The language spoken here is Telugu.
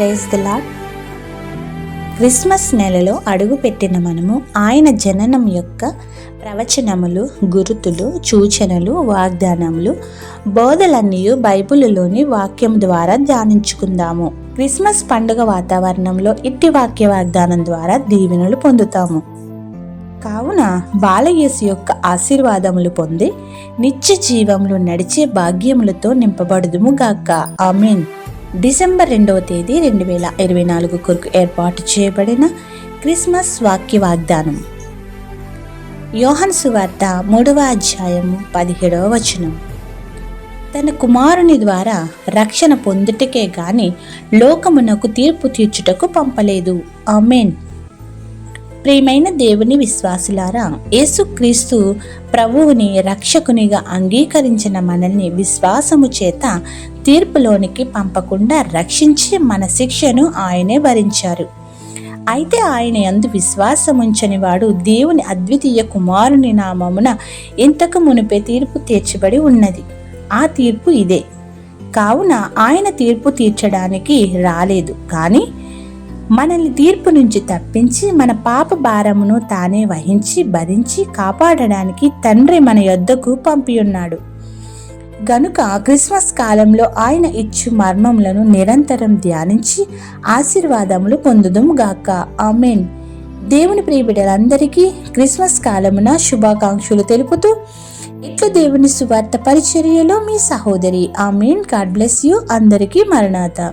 ప్రైజ్ ద లాడ్ క్రిస్మస్ నెలలో అడుగుపెట్టిన మనము ఆయన జననం యొక్క ప్రవచనములు గురుతులు సూచనలు వాగ్దానములు బోధలన్నీ బైబిలులోని వాక్యం ద్వారా ధ్యానించుకుందాము. క్రిస్మస్ పండుగ వాతావరణంలో ఇట్టి వాక్య వాగ్దానం ద్వారా దీవెనలు పొందుతాము. కావున బాలయేసు యొక్క ఆశీర్వాదములు పొంది నిత్య జీవములు నడిచే భాగ్యములతో నింపబడుదుము గాక. ఆమెన్. డిసెంబర్ రెండవ తేదీ రెండు వేల ఇరవై నాలుగు కొరకు ఏర్పాటు చేయబడిన క్రిస్మస్ వాక్య వాగ్దానం యోహన్ సువార్త మూడవ అధ్యాయము పదిహేడవ వచనం. తన కుమారుని ద్వారా రక్షణ పొందుటకే గాని లోకమునకు తీర్పు తీర్చుటకు పంపలేదు. ఆమెన్. ప్రియమైన దేవుని విశ్వాసులారా యేసుక్రీస్తు ప్రభువుని రక్షకునిగా అంగీకరించిన మనల్ని విశ్వాసము చేత తీర్పులోనికి పంపకుండా రక్షించి మన శిక్షను ఆయనే భరించారు అయితే ఆయన అందు విశ్వాసముంచని వాడు దేవుని అద్వితీయ కుమారుని నామమున ఇంతకు మునిపే తీర్పు తీర్చబడి ఉన్నది. ఆ తీర్పు ఇదే. కావున ఆయన తీర్పు తీర్చడానికి రాలేదు. కానీ మనల్ని తీర్పు నుంచి తప్పించి మన పాప భారమును తానే వహించి భరించి కాపాడడానికి తండ్రి మన యొద్దకు పంపియున్నాడు. గనుక క్రిస్మస్ కాలంలో ఆయన ఇచ్చు మర్మములను నిరంతరం ధ్యానించి ఆశీర్వాదములు పొందుదం గాక. ఆమెన్. దేవుని ప్రియబిడ్డలందరికీ క్రిస్మస్ కాలమున శుభాకాంక్షలు తెలుపుతూ ఇట్లు దేవుని సువార్త పరిచర్యలో మీ సహోదరి. ఆమెన్. God bless you. అందరికీ మరణాత.